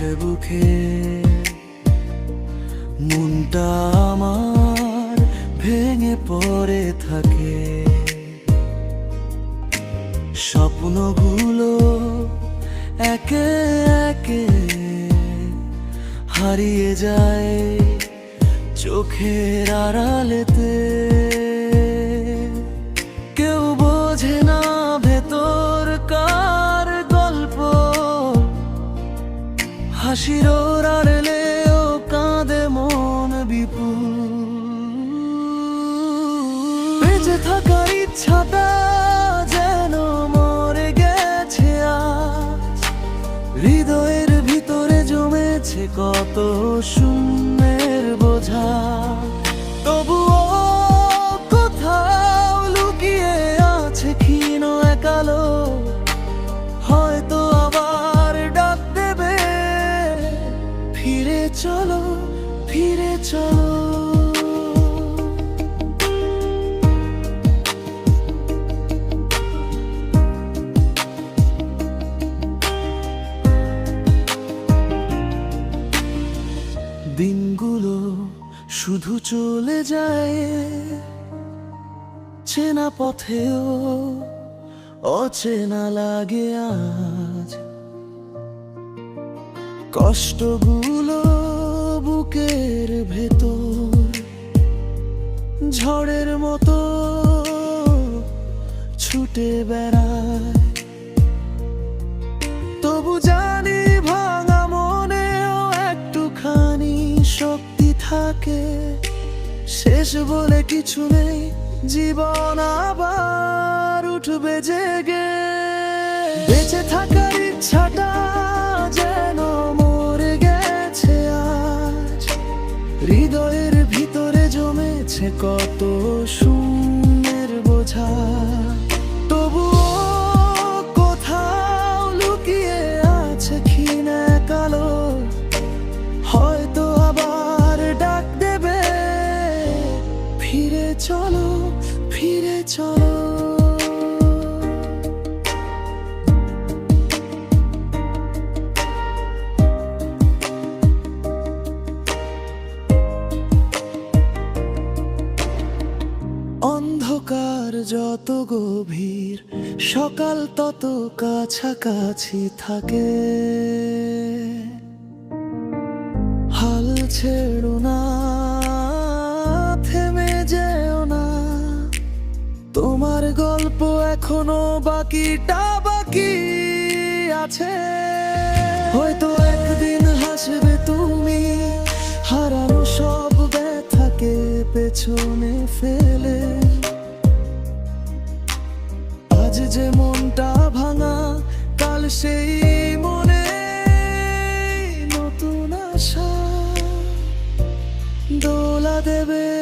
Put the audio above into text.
বুকের বুকে। মনটা আমার ভেঙে পড়ে থাকে। স্বপ্নগুলো একে একে হারিয়ে যায় চোখের আড়ালেতে। হাসির আড়লেও কাঁদে মন বিপুল। বেঁচে থাকার ইচ্ছাটা যেন মরে গেছে আজ। হৃদয়ের ভিতরে জমেছে কত শূন্যের বোঝা। তবুও শুধু চলে যায় চেনা পথেও, অচেনা লাগে আজ। কষ্টগুলো বুকের ভেতর, ঝড়ের মতো ছুটে বেড়ায়। থাকে। শেষ বলে কিছু নেই, জীবন আবার উঠবে জেগে। বেঁচে থাকার ইচ্ছাটা যেন মরে গেছে আজ। হৃদয়ের ভিতরে জমেছে কত ফিরে চলো ফিরে চলো। অন্ধকার যত গভীর সকাল তত কাছাকাছি থাকে। হাল ছেড়ো না। এখনও বাকিটা বাকি আছে। হয়তো একদিন হাসবে তুমি, হারানো সব ব্যথাকে পেছনে ফেলে। আজ যে মনটা ভাঙা, কাল সেই মনে নতুন আশা। দোলা দেবে